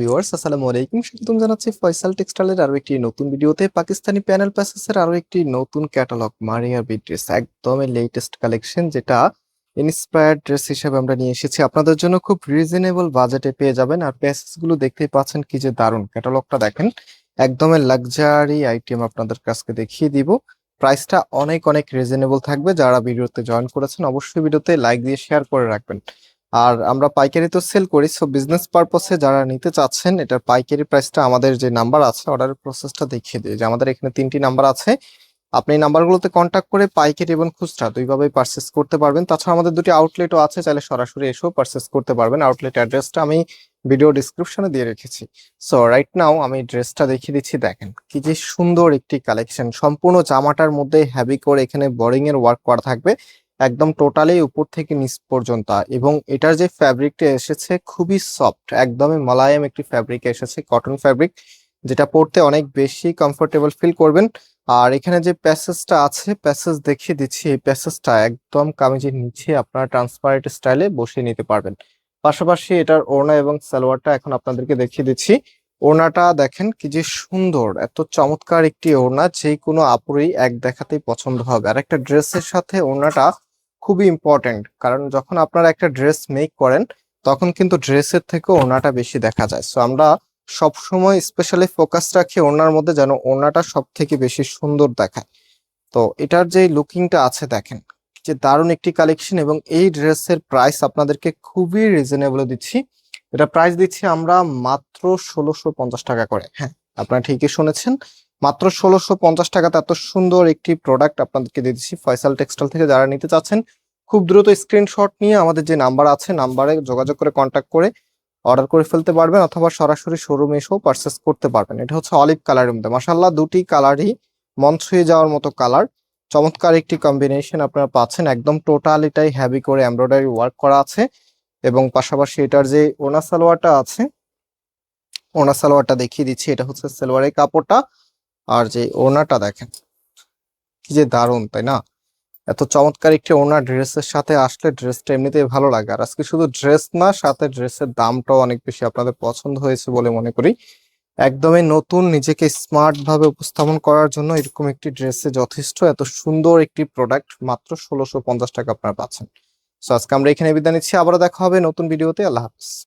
Viewers, আসসালামু আলাইকুম। জানাচ্ছি ফয়সাল টেক্সটাইলের একটি নতুন ভিডিওতে। পাকিস্তানি প্যানেল প্যাসেসের একটি নতুন ক্যাটালগ ড্রেস, একদমই লেটেস্ট কালেকশন যেটা ড্রেস হিসেবে আমরা নিয়ে এসেছি। আপনাদের জন্য খুব রিজনেবল বাজেটে পেয়ে যাবেন। আর প্যাসেসগুলো দেখতেই পাচ্ছেন কি যে দারুণ। ক্যাটালগটা দেখেন, একদমই লাক্সারি আইটেম আপনাদের কাছকে দেখিয়ে দিব। প্রাইসটা অনেক অনেক রিজনেবল থাকবে। যারা ভিডিওতে জয়েন করেছেন, অবশ্যই ভিডিওতে লাইক দিয়ে শেয়ার করে রাখবেন। আর আমরা পাইকারি তো সেল করি সো বিজনেস পারপসে যারা নিতে চাচ্ছেন, এটার পাইকারি প্রাইসটা আমাদের যে নাম্বার আছে অর্ডারের প্রসেসটা দেখিয়ে দিই। যে আমাদের এখানে তিনটি নাম্বার আছে, আপনি নাম্বারগুলোতে কন্ট্যাক্ট করে পাইকারি এবং খুচরা দুইভাবেই পারচেস করতে পারবেন। তাছাড়া আমাদের দুটি আউটলেটও আছে, চাইলে সরাসরি এসেও পারচেস করতে পারবেন। আউটলেট অ্যাড্রেসটা আমি ভিডিও ডিসক্রিপশনে দিয়ে রেখেছি। সো রাইট নাও আমি ড্রেসটা দেখিয়ে দিচ্ছি, দেখেন কি যে সুন্দর একটি কালেকশন সম্পূর্ণ জামাটার মধ্যে হ্যাভি করে এখানে বোরিং এর ওয়ার্ক করা থাকবে। একদম টোটালি উপর থেকে নিচ পর্যন্ত। এবং এটার যে ফ্যাব্রিকটা এসেছে খুবই সফট একদমই মোলায়েম একটি ফ্যাব্রিক এসেছে কটন ফ্যাব্রিক যেটা পরতে অনেক বেশি কমফোর্টেবল ফিল করবেন। আর এখানে যে প্যাসেজটা আছে প্যাসেজ দেখিয়ে দিচ্ছি, এই প্যাসেজটা একদম কামিজের নিচে আপনারা ট্রান্সপারেন্ট স্টাইলে বসিয়ে নিতে পারবেন। পাশাপাশি এটার ওড়না এবং সালোয়ারটা এখন আপনাদেরকে দেখিয়ে দিচ্ছি। ওড়নাটা দেখেন কি যে সুন্দর, এত চমৎকার একটি ওড়না যে কোনো আপুরেই এক দেখাতেই পছন্দ হবে। আর একটা ড্রেসের সাথে ওড়নাটা খুবই ইম্পর্টেন্ট কারণ যখন আপনারা একটা ড্রেস মেক করেন, তখন কিন্তু ড্রেসের থেকে ওড়নাটা বেশি দেখা যায়। সো আমরা সব সময় স্পেশালি ফোকাস রাখি ওড়নার মধ্যে যেন ওড়নাটা সব থেকে বেশি সুন্দর দেখায়। তো, এটার যে লুকিংটা আছে দেখেন, যে দারুণ একটি কালেকশন এবং এই ড্রেসের প্রাইস আপনাদেরকে খুবই রিজনেবল দিচ্ছি। এটা প্রাইস দিচ্ছি আমরা মাত্র ষোলোশো পঞ্চাশ টাকা করে। হ্যাঁ আপনারা ঠিকই শুনেছেন। মাত্র ষোলোশো পঞ্চাশ টাকাতে এত সুন্দর একটি প্রোডাক্ট আপনাদেরকে দিয়ে দিচ্ছি। ফয়সাল টেক্সটাইল থেকে যারা নিতে চাচ্ছেন, খুব দ্রুত স্ক্রিনশট নিয়ে আমাদের যে নাম্বার আছে নাম্বারে যোগাযোগ করে কন্ট্যাক্ট করে অর্ডার করে ফেলতে পারবেন অথবা সরাসরি শোরুমে এসেও পারচেস করতে পারবেন। এটা হচ্ছে অলিভ কালারের মধ্যে। মাসাল্লাহ দুটি কালারই মন ছুঁয়ে যাওয়ার মতো কালার চমৎকার একটি কম্বিনেশন আপনারা পাচ্ছেন। একদম টোটালিটাই হ্যাভি করে এমব্রয়ডারি ওয়ার্ক করা আছে এবং পাশাপাশি এটার যে ওনা সালোয়ারটা আছে, ওনা সালোয়ারটা দেখিয়ে দিচ্ছি। এটা হচ্ছে সালোয়ারের কাপড়টা। আর যে ওনাটা দেখেন, কি যে দারুণ, তাই না? এত চমৎকার একটি ওনা ড্রেসের সাথে আসলে ড্রেসটা এমনিতেই ভালো লাগে। আর আজকে শুধু ড্রেস না, সাথে ড্রেসের দামটাও অনেক বেশি আপনাদের পছন্দ হয়েছে বলে মনে করি। একদমই নতুন, নিজেকে স্মার্ট ভাবে উপস্থাপন করার জন্য এরকম একটি ড্রেসে যথেষ্ট, এত সুন্দর একটি প্রোডাক্ট মাত্র ষোলোশো পঞ্চাশ টাকা আপনারা পাচ্ছেন। সো আজকে আমরা এখানে বিদায় নিচ্ছি। আবারও দেখা হবে নতুন ভিডিওতে। আল্লাহ হাফিজ।